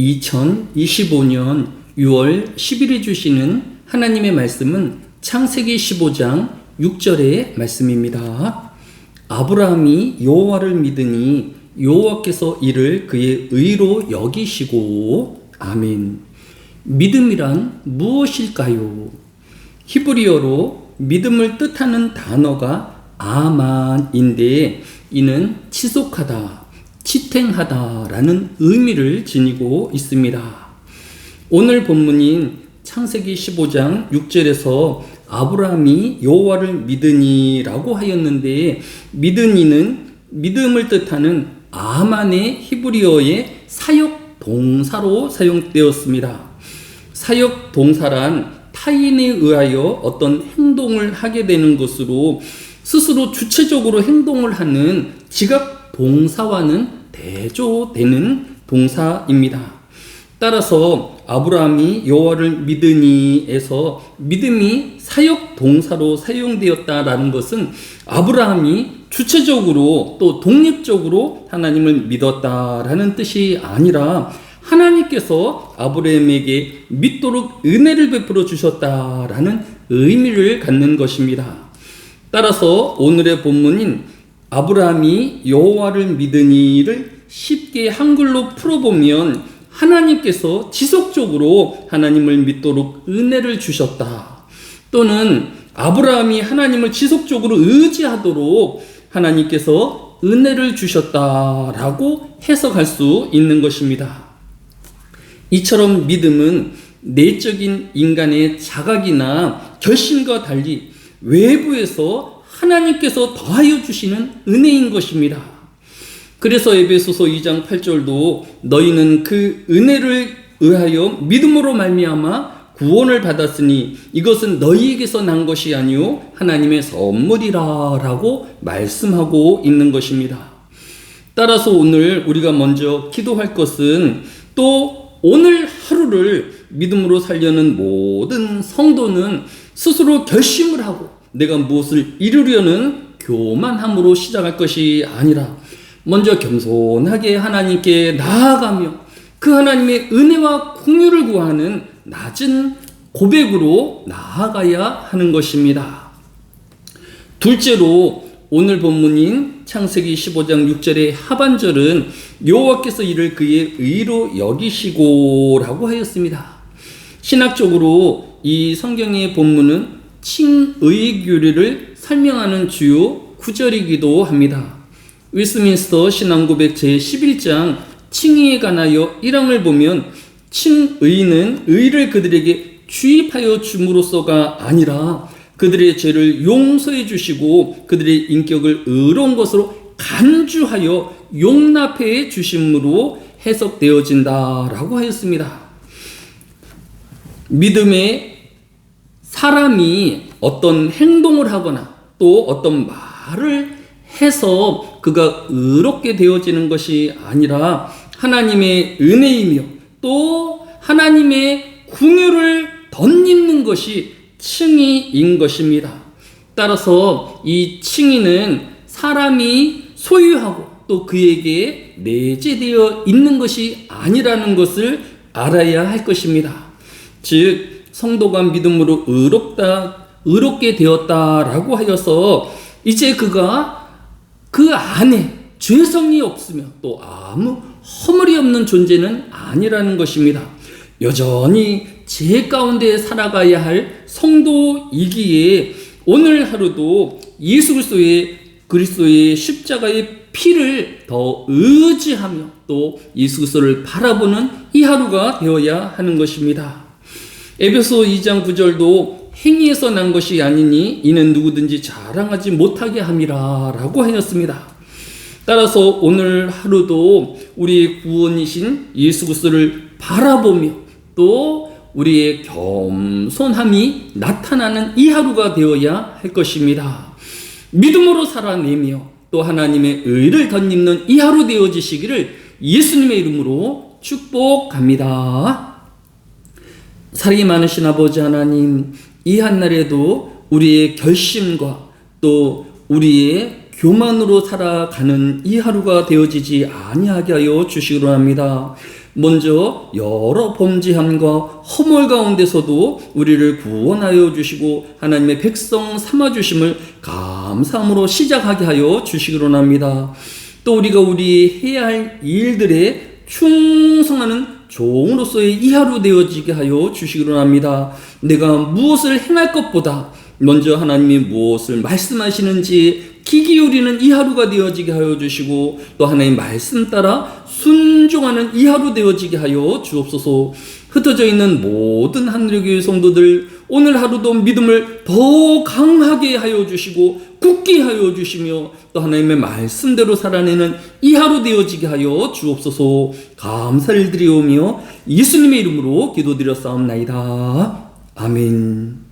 2025년 6월 10일에 주시는 하나님의 말씀은 창세기 15장 6절의 말씀입니다. 아브라함이 여호와를 믿으니 여호와께서 이를 그의 의로 여기시고 아멘. 믿음이란 무엇일까요? 히브리어로 믿음을 뜻하는 단어가 아만인데 이는 지속하다, 지탱하다라는 의미를 지니고 있습니다. 오늘 본문인 창세기 15장 6절에서 아브라함이 여호와를 믿으니라고 하였는데 믿으니는 믿음을 뜻하는 아만의 히브리어의 사역 동사로 사용되었습니다. 사역 동사란 타인에 의하여 어떤 행동을 하게 되는 것으로 스스로 주체적으로 행동을 하는 지각 동사와는 대조되는 동사입니다. 따라서 아브라함이 여호와를 믿으니에서 믿음이 사역 동사로 사용되었다라는 것은 아브라함이 주체적으로 또 독립적으로 하나님을 믿었다라는 뜻이 아니라 하나님께서 아브라함에게 믿도록 은혜를 베풀어 주셨다라는 의미를 갖는 것입니다. 따라서 오늘의 본문인 아브라함이 여호와를 믿으니를 쉽게 한글로 풀어보면 하나님께서 지속적으로 하나님을 믿도록 은혜를 주셨다. 또는 아브라함이 하나님을 지속적으로 의지하도록 하나님께서 은혜를 주셨다라고 해석할 수 있는 것입니다. 이처럼 믿음은 내적인 인간의 자각이나 결심과 달리 외부에서 하나님께서 더하여 주시는 은혜인 것입니다. 그래서 에베소서 2장 8절도 너희는 그 은혜를 의하여 믿음으로 말미암아 구원을 받았으니 이것은 너희에게서 난 것이 아니요 하나님의 선물이라라고 말씀하고 있는 것입니다. 따라서 오늘 우리가 먼저 기도할 것은 또 오늘 하루를 믿음으로 살려는 모든 성도는 스스로 결심을 하고 내가 무엇을 이루려는 교만함으로 시작할 것이 아니라 먼저 겸손하게 하나님께 나아가며 그 하나님의 은혜와 공유를 구하는 낮은 고백으로 나아가야 하는 것입니다. 둘째로 오늘 본문인 창세기 15장 6절의 하반절은 여호와께서 이를 그의 의로 여기시고라고 하였습니다. 신학적으로 이 성경의 본문은 칭의 교리를 설명하는 주요 구절이기도 합니다. 웨스민스터 신앙고백 제11장 칭의에 관하여 1항을 보면 칭의는 의를 그들에게 주입하여 줌으로써가 아니라 그들의 죄를 용서해 주시고 그들의 인격을 의로운 것으로 간주하여 용납해 주심으로 해석되어진다라고 하였습니다. 믿음의 사람이 어떤 행동을 하거나 또 어떤 말을 해서 그가 의롭게 되어지는 것이 아니라 하나님의 은혜이며 또 하나님의 궁유를 덧입는 것이 칭의인 것입니다. 따라서 이 칭의는 사람이 소유하고 또 그에게 내재되어 있는 것이 아니라는 것을 알아야 할 것입니다. 즉 성도가 믿음으로 의롭다 의롭게 되었다라고 하여서 이제 그가 그 안에 죄성이 없으며 또 아무 허물이 없는 존재는 아니라는 것입니다. 여전히 죄 가운데 살아가야 할 성도이기에 오늘 하루도 예수 그리스도의 그리스도의 십자가의 피를 더 의지하며 또 예수 그리스도를 바라보는 이 하루가 되어야 하는 것입니다. 에베소 2장 9절도 행위에서 난 것이 아니니 이는 누구든지 자랑하지 못하게 함이라라고 하였습니다. 따라서 오늘 하루도 우리의 구원이신 예수 그리스도를 바라보며 또 우리의 겸손함이 나타나는 이 하루가 되어야 할 것입니다. 믿음으로 살아내며 또 하나님의 의를 덧입는 이 하루 되어지시기를 예수님의 이름으로 축복합니다. 사랑이 많으신 아버지 하나님, 이 한날에도 우리의 결심과 또 우리의 교만으로 살아가는 이 하루가 되어지지 아니하게 하여 주시기로 합니다. 먼저 여러 범죄함과 허물 가운데서도 우리를 구원하여 주시고 하나님의 백성 삼아 주심을 감사함으로 시작하게 하여 주시기로 합니다. 또 우리가 우리 해야 할 일들에 충성하는 종으로서의 이 하루 되어지게 하여 주시기로 합니다. 내가 무엇을 행할 것보다 먼저 하나님이 무엇을 말씀하시는지 귀 기울이는 이 하루가 되어지게 하여 주시고 또 하나님 말씀 따라 순종하는 이 하루 되어지게 하여 주옵소서. 흩어져 있는 모든 하늘의 교회 성도들 오늘 하루도 믿음을 더 강하게 하여 주시고 굳게 하여 주시며 또 하나님의 말씀대로 살아내는 이 하루 되어지게 하여 주옵소서. 감사를 드리오며 예수님의 이름으로 기도드렸사옵나이다. 아멘